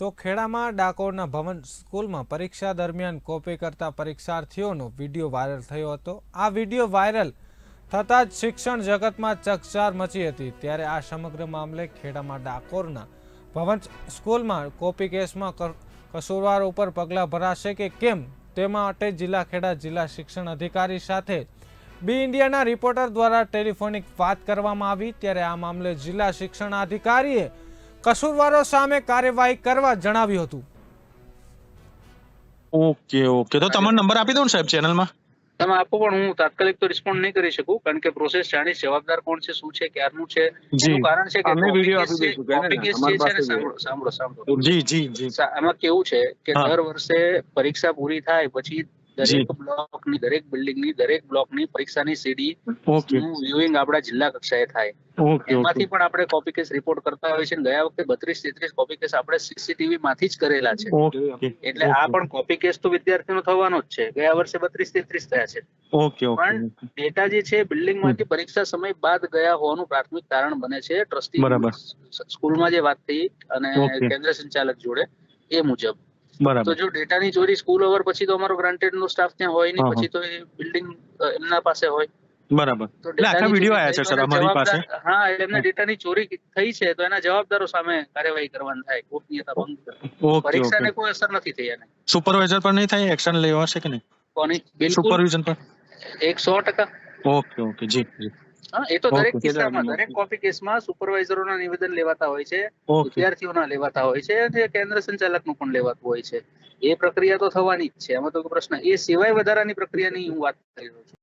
તો ખેડામાં ડાકોરના ભવન સ્કૂલમાં પરીક્ષા દરમિયાન કોપી કરતા પરીક્ષાર્થીઓનો વીડિયો વાયરલ થયો હતો. આ વીડિયો વાયરલ થતાં જ શિક્ષણ જગતમાં ચકચાર મચી હતી. ત્યારે આ સમગ્ર મામલે ખેડામાં ડાકોરના ભવન સ્કૂલમાં કોપી કેસમાં કસૂરવાર ઉપર પગલાં ભરાશે કે કેમ તે માટે જિલ્લા ખેડા જિલ્લા શિક્ષણ અધિકારી સાથે બી ઇન્ડિયાના રિપોર્ટર દ્વારા ટેલિફોનિક વાત કરવામાં આવી. ત્યારે આ મામલે જિલ્લા શિક્ષણ અધિકારીએ કસૂરવારો સામે કાર્યવાહી કરવા જણાવ્યું હતું. Okay okay. તો તમારો નંબર આપી દો ને સાહેબ ચેનલમાં? તમે આપો પણ હું તાત્કાલિક તો રિસ્પોન્ડ નહીં કરી શકું કારણ કે પ્રોસેસ જાણી જવાબદાર કોણ છે શું છે ક્યારનું છે? એનું કારણ છે કે અમે વિડિયો આપી દઈશું, કે ને, ને સાંભળો સાંભળો સાંભળો. જી જી જી. સા- આમાં કેવું છે કે દર વર્ષે પરીક્ષા પૂરી થાય પછી દરેક દરેક બ્લોકની દરેક બિલ્ડિંગની દરેક બ્લોકની પરીક્ષાની સીડી ઓકે. નું વ્યુઇંગ આપણા જિલ્લા કક્ષાએ થાય. એમાંથી પણ આપણે કોપી કેસ રિપોર્ટ કરતા હોય છે ગયા વખતે બત્રીસ તેત્રીસ કોપી કેસ આપણે સીસીટીવી માંથી જ કરેલા છે. એટલે આ પણ કોપી કેસ તો વિદ્યાર્થીનો થવાનો જ છે. ગયા વર્ષે બત્રીસ તેત્રીસ થયા છે. પણ ડેટા જે છે બિલ્ડિંગમાંથી પરીક્ષા સમય બાદ ગયા હોવાનું પ્રાથમિક કારણ બને છે. ટ્રસ્ટી સ્કૂલમાં જે વાત થઈ અને કેન્દ્ર સંચાલક જોડે એ મુજબ. તો જો ડેટાની ચોરી સ્કૂલ ઓવર પછી તો અમારો ગ્રાન્ટેડ નો સ્ટાફ ત્યાં હોય નહીં. પછી તો એ બિલ્ડિંગ એમના પાસે હોય. બરાબર. એટલે આખા વીડિયો આયા છે સર અમારી પાસે. હા એટલે એમને ડેટાની ચોરી થઈ છે તો એના જવાબદારો સામે કાર્યવાહી કરવાની થાય ગોપનીયતા ભંગ ઓકે પરીક્ષાને કોઈ અસર નથી થઈ એને. સુપરવાઇઝર પર નહીં થાય એક્શન લેવાશે કે નહીં? કોની? બિલકુલ. સુપરવિઝન પર? એક સો ટકા. ઓકે ઓકે જી જી. હા એ તો દરેક. કિસ્સામાં દરેક કોપી કેસમાં સુપરવાઇઝરોના નિવેદન લેવાતા હોય છે વિદ્યાર્થીઓના લેવાતા હોય છે અને કેન્દ્ર સંચાલકનું પણ લેવાતું હોય છે. એ પ્રક્રિયા તો થવાની જ છે એમાં તો પ્રશ્ન એ સિવાય વધારાની પ્રક્રિયાની હું વાત કરી રહ્યો છું.